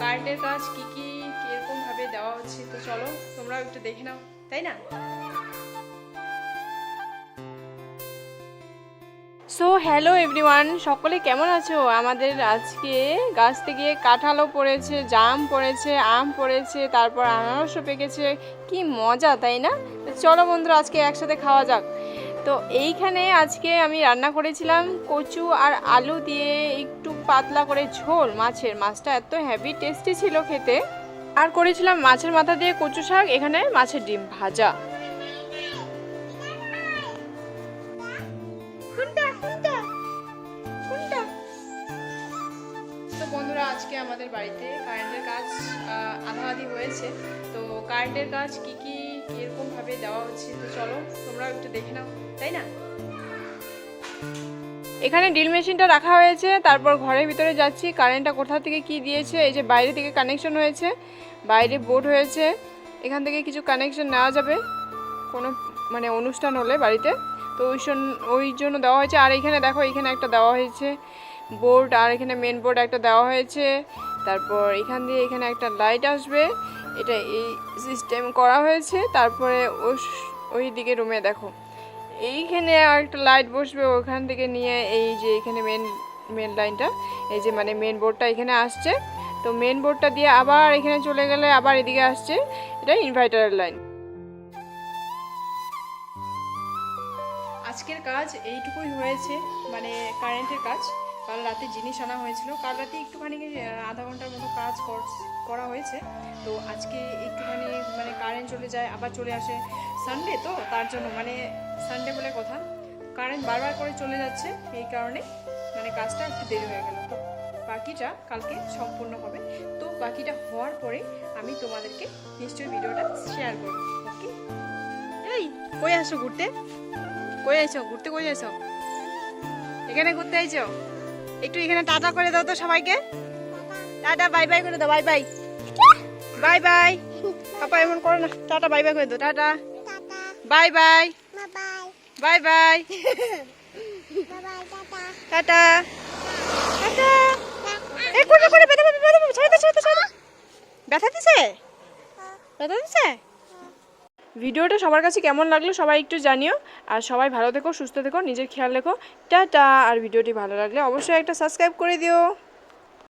কারেন্টের কাজ কি কি কীরকম ভাবে দেওয়া হচ্ছে? তো চলো, তোমরাও একটু দেখে নাও, তাই না? সো হ্যালো এভরিওয়ান সকলে কেমন আছো? আমাদের আজকে গাছ থেকে কাঁঠালও পড়েছে, জাম পড়েছে, আম পড়েছে, তারপর আনারসও পেকেছে। কি মজা, তাই না? চলো বন্ধুরা, আজকে একসাথে খাওয়া যাক। তো এইখানে আজকে আমি রান্না করেছিলাম কচু আর আলু দিয়ে একটু পাতলা করে ঝোল মাছের মাছটা এত হ্যাভি টেস্টি ছিল খেতে। আর করেছিলাম মাছের মাথা দিয়ে কচু শাক এখানে মাছের ডিম ভাজা। বন্ধুরা আজকে আমাদের বাড়িতে কারেন্টের কাজ আহ, আধা আধি হয়েছে। তো কারেন্টের কাজ কি কি কীরকম ভাবে দেওয়া হচ্ছে তো চলো তোমরা একটু দেখে নাও, তাই না? এখানে ড্রিল মেশিনটা রাখা হয়েছে, তারপর ঘরের ভিতরে যাচ্ছি। কারেন্টটা কোথা থেকে কি দিয়েছে? এই যে বাইরে থেকে কানেকশন হয়েছে, বাইরে বোর্ড হয়েছে। এখান থেকে কিছু কানেকশন নেওয়া যাবে, কোনো মানে অনুষ্ঠান হলে বাড়িতে। তো ওই ওই জন্য দেওয়া হয়েছে। আর এখানে দেখো, এখানে একটা দেওয়া হয়েছে বোর্ড, আর এখানে মেন বোর্ড একটা দেওয়া হয়েছে। তারপর এখান দিয়ে এখানে একটা লাইট আসবে। এটা এই সিস্টেম করা হয়েছে, তারপরে ওই দিকে রুমে দেখো। এইখানে আর একটা লাইট বসবে, ওখান থেকে নিয়ে এই যে এখানে মেন মেন লাইনটা এই যে মানে মেন বোর্ডটা এখানে আসছে। তো মেন বোর্ডটা দিয়ে আবার এখানে চলে গেলে আবার এদিকে আসছে, এটা ইনভার্টারের লাইন আজকের কাজ এইটুকুই হয়েছে মানে কারেন্টের কাজ। কাল রাতে জিনিস আনা হয়েছিল। কাল রাতে একটুখানি আধা ঘণ্টার মতো কাজ কর- হয়েছে। তো আজকে একটুখানি মানে কারেন্ট চলে যায়, আবার চলে আসে সানডে তো, তার জন্য মানে সানডে বলে কথা। কারেন্ট বারবার করে চলে যাচ্ছে, এই কারণে মানে কাজটা একটু দেরি হয়ে গেল। তো বাকিটা কালকে সম্পূর্ণ হবে। তো বাকিটা হওয়ার পরে আমি তোমাদেরকে নিশ্চয়ই ভিডিওটা শেয়ার করব ওকে এই, কই আসো ঘুরতে? কই আইছো? ঘুরতে কই আইছো? এখানে ঘুরতে আইছো? একটু এখানে টাটা করে দাও তো সবাইকে। টাটা বাই বাই করে দাও বাই বাই বাই বাই পাপা, এমন করো না। টাটা বাই বাই করে দাও, tata. Bye bye bye bye tata. Tata. এই করে করে ব্যথা ব্যথা ব্যথা। ব্যথা দিছে? ব্যথা দিছে? ভিডিওটা সবার কাছে কেমন লাগল সবাই একটু জানিও। আর সবাই ভালো থেকো, সুস্থ থেকো, নিজের খেয়াল রেখো। টাটা, আর ভিডিওটি ভালো লাগলে অবশ্যই একটা সাবস্ক্রাইব করে দিও।